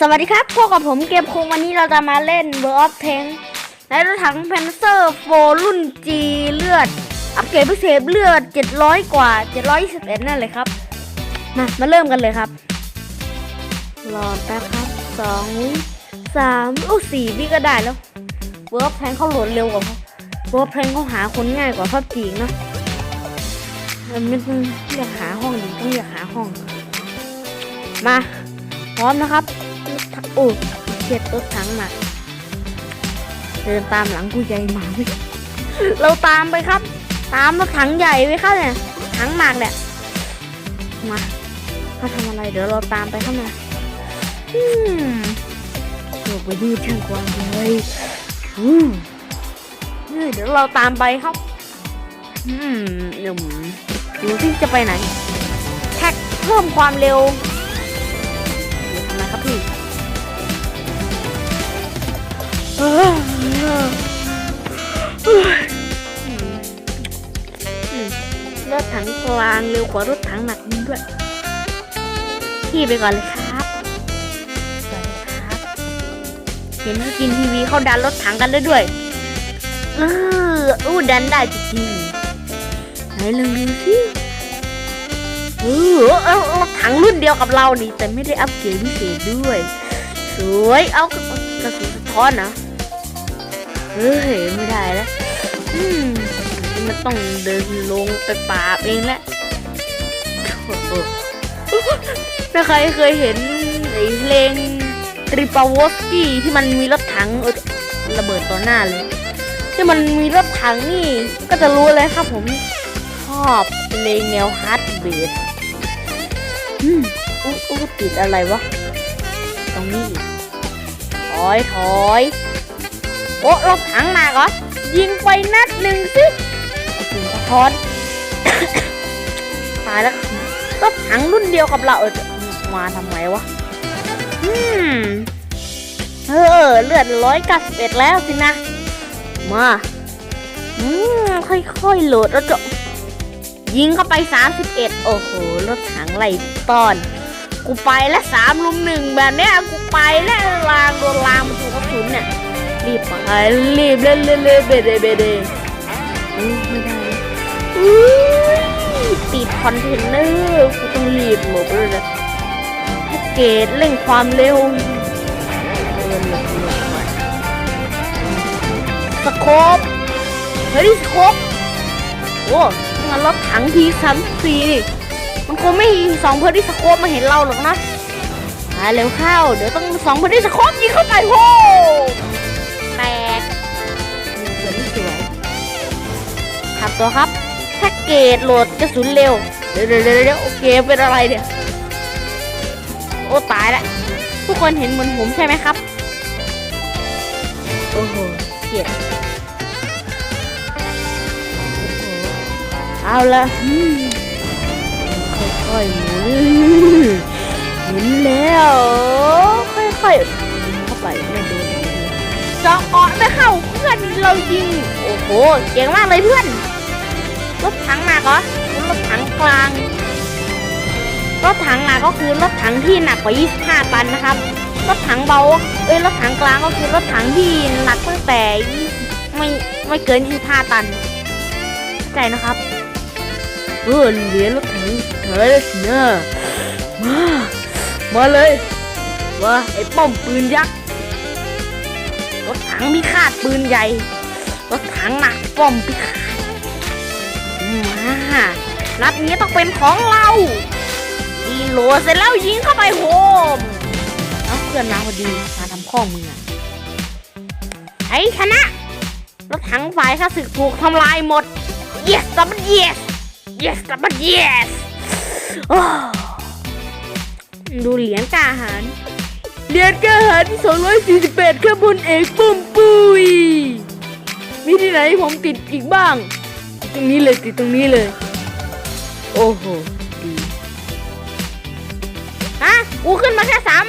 สวัสดีครับ พวกกับผมเกมคงวันนี้เราจะมาเล่น World of Tank ในรถถังเพนเซอร์โฟรุ่น G เลือด อัปเกรดพิเศษเลือด 700 กว่า 721 นั่นเลยครับ มา มาเริ่มกันเลยครับ รอแป๊บครับสองสามโอ้สี่วิก็ได้แล้ว World of Tank เขาโหลดเร็วกว่า World of Tank เขาหาคนง่ายกว่าพับจีเนะมันไม่ต้องเรียกหาห้องดิต้องเรียกหาห้อง มา พร้อมนะครับ โอ้เฉียดรถถังมาเดินตามหลังกูใหญ่หมาเว้ยเราตามไปครับ ตามรถถังใหญ่ไว้ครับเนี่ยถังหมากเนี่ยมาเขาทำอะไรเดี๋ยวเราตามไปเข้ามาอืมโลกไปดูช่างกว้างเลยอืมเดี๋ยวเราตามไปครับ อืมเดี๋ยวดูที่จะไปไหนแท็กเพิ่มความเร็วทำไมครับพี่ รถถังกลางเร็วกว่ารถถังหนักนิดด้วยพี่ไปก่อนเลยครับเห็นกินทีวีเขาดันรถถังกันได้ด้วยเอออู้ดันได้จริงๆไหนลองดูสิเออเอารถถังรุ่นเดียวกับเรานี่แต่ไม่ได้อัปเกรดพิเศษด้วย สวย เอากระกระสุนสะท้อนนะ เฮ้ยไม่ได้แล้วอืมมันต้องเดินลงไปป่าบเองแหละถ้าใครเคยเห็นไอ้เพลงตริปาวสกี้ที่มันมีรถถังระเบิดต่อหน้าเลย ที่มันมีรถถังนี่ ก็จะรู้เลยครับผมชอบเพลงแนวฮาร์ดเบสอืมอุ๊ยอุ๊ยติดอะไรวะ ตรงนี้ถอยถอย โอ้รถถังมาเหรอ ยิงไปนัดหนึ่งสิถึงสะท้อนตายแล้วรถถังรุ่นเดียวกับเราเออมาทำไมวะ อืม เออ เลือดร้อยเก้าสิบเอ็ดแล้วสินะ มา อืม ค่อยๆโหลดแล้วจะยิงเข้าไป 31 โอ้โห รถถังไล่ต้อน กูไปแล้วสามลุมหนึ่งแบบเนี้ย กูไปแล้วลางโดนลางมันถูกกระสุนเนี่ย รีบไปรีบเล่นเล่นเล่นเบเดเบเดอู้ไม่ได้ติดคอนเทนเนอร์กูต้องรีบหลบเลยนะแพ็กเกจเร่งความเร็วเออหลบหลบหน่อยสโคปเฮ้ยสโคปโอ้งั้นรถถังทีสามสี่มันคงไม่สองเพื่อนที่สโคปมาเห็นเราหรอกนะมาเร็วเข้า เดี๋ยวต้องสองเพื่อนที่สโคปยิงเข้าไปโว้ แตกนี่เพื่อนที่สวยขับตัวครับแพ็กเกจโหลดกระสุนเร็วเดี๋ยวเดี๋ยวเดี๋ยวเดี๋ยวโอเคเป็นอะไรเนี่ย โอ้ตายแล้วทุกคนเห็นเหมือนผมใช่ไหมครับ โอ้โหเกลียดเอาละอืมค่อยๆหมุนหมุนแล้ว ค่อยๆยิงเข้าไปไม่โดน เจาะเกาะไม่เข้าเพื่อนเรายิง โอ้โหเก่งมากเลยเพื่อนรถถังหนักเหรถถังกลางรถถังหนักก็คือรถถังที่หนักกว่า 25 ตันนะครับรถถังเบาเอ้ยรถถังกลางก็คือรถถังที่หนักตั้งแต่20ไม่ไม่เกิน 25 ตันเข้าใจนะครับเออเหรียญรถถังเฮ้ยเนอะมามาเลยว่าไอ้ป้อมปืนยักษ์ รถถังพิฆาตปืนใหญ่ รถถังหนักป้อมพิฆาตมานัดนี้ต้องเป็นของเราดีโหลเสร็จแล้วยิงเข้าไปโฮมเอาเพื่อนมาพอดีมาทำข้อมืออะไอ้ชนะ รถถังฝ่ายข้าศึกถูกทำลายหมด yes ดับบิล yes yes ดับบิล yes ดูเหรียญกาหาร เดียนกล้าหารที่248ข้าบนเอกปุ่มปุยมีที่ไหนให้ผมติดอีกบ้าง ตรงนี้เลยติดตรงนี้เลย โอ้โหดีฮะกูขึ้นมาแค่สาม